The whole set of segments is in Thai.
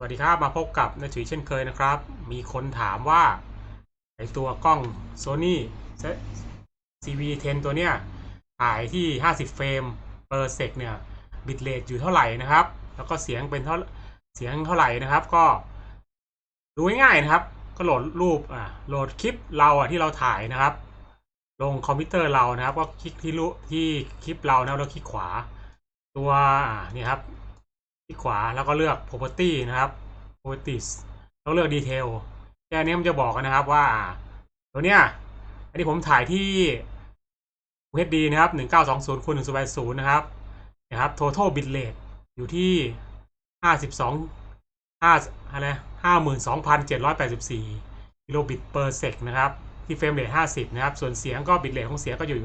สวัสดีครับมาพบกับนาจุยเช่นเคยนะครับ มีคนถามว่าไอตัวกล้อง Sony CV10 ตัวเนี้ยถ่ายที่ 50 เฟรม per sec เนี่ยบิตเรทอยู่เท่าไหร่นะครับ แล้วก็เสียงเป็นเท่าเสียงเท่าไหร่นะครับ ก็ดูง่ายๆนะครับ ก็โหลดรูปอ่าโหลดคลิปเราอะที่เราถ่ายนะครับ ลงคอมพิวเตอร์เรานะครับ ก็คลิกที่รูที่คลิปเรานะแล้วคลิกขวาตัวอ่านี่ครับ คลิกขวาแล้วก็เลือก property นะครับ properties แล้วเลือก detail แค่นี้มันจะบอกกันนะครับว่า ตัวเนี้ยอันนี้ผมถ่ายที่ HD นะครับ 1920คูณ180นะครับนะครับ total bitrate อยู่ที่ 52 5อะไร52,784กิโลบิต per sec นะครับที่เฟรมเรท50 นะครับ ส่วนเสียงก็บิตเรทของเสียงก็อยู่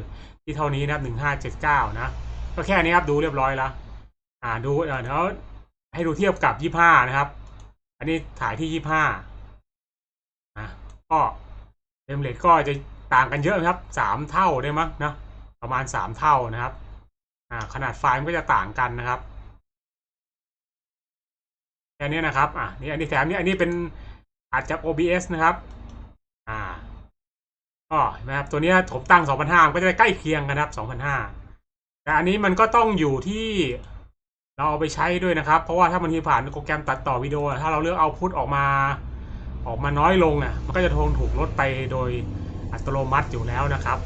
ที่เท่านี้นะครับ 1579 นะ ก็แค่นี้ครับ ดูเรียบร้อยแล้ว อ่า ดู เดี๋ยว ให้ดูเทียบกับยี่ห้านะครับ อันนี้ถ่ายที่ยี่ห้าอะก็เฟรมเรทก็จะต่างกันเยอะครับสามเท่าได้มั้งนะประมาณสามเท่านะครับอ่าขนาดไฟล์มันก็จะต่างกันนะครับแค่นี้นะครับอะนี่อันนี้แถมนี่อันนี้เป็นอาจจะ OBS นะครับอ่าก็เห็นไหมครับตัวนี้ผมตั้ง 2,500มันก็จะใกล้เคียงกันครับ2,500แต่อันนี้มันก็ต้องอยู่ที่ เราเอาไปใช้ด้วยนะครับ เพราะว่าถ้ามันทีผ่านโปรแกรมตัดต่อวิดีโอ ถ้าเราเลือกเอาพุทออกมาออกมาน้อยลงอะมันก็จะทงถูกลดไปโดยอัตโนมัติอยู่แล้วนะครับ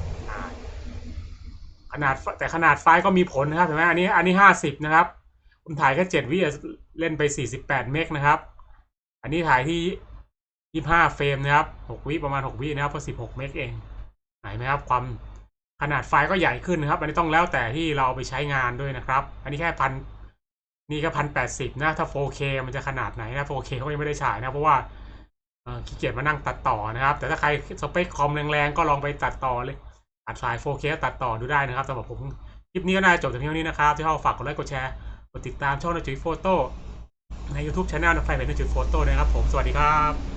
ขนาดแต่ขนาดไฟล์ก็มีผลนะครับเห็นไหมอันนี้อันนี้ห้าสิบนะครับ ผมถ่ายแค่เจ็ดวิเล่นไปสี่สิบแปดเมกนะครับ อันนี้ถ่ายที่ยี่ห้าเฟรมนะครับหกวิประมาณหกวินะครับพราะสิบหกเมกเองเห็นไหมครับความขนาดไฟล์ก็ใหญ่ขึ้นนะครับ อันนี้ต้องแล้วแต่ที่เราเอาไปใช้งานด้วยนะครับ อันนี้แค่พัน นี่ก็พันแปดสิบนะ ถ้า 4K มันจะขนาดไหนนะ 4K เขายังไม่ได้ฉายนะ เพราะว่าขี้เกียจมานั่งตัดต่อนะครับ แต่ถ้าใครสเปคคอมแรงๆ ก็ลองไปตัดต่อเลยอัดสาย 4K ตัดต่อดูได้นะครับสำหรับผมคลิปนี้ก็น่าจะจบแต่เพียงเท่านี้นะครับ ที่เข้าฝากกดไลค์กดแชร์กดติดตามช่องนจุยโฟโต้ใน YouTube Channel นะไฟเป็นนจุยโฟโต้นะครับผมสวัสดีครับ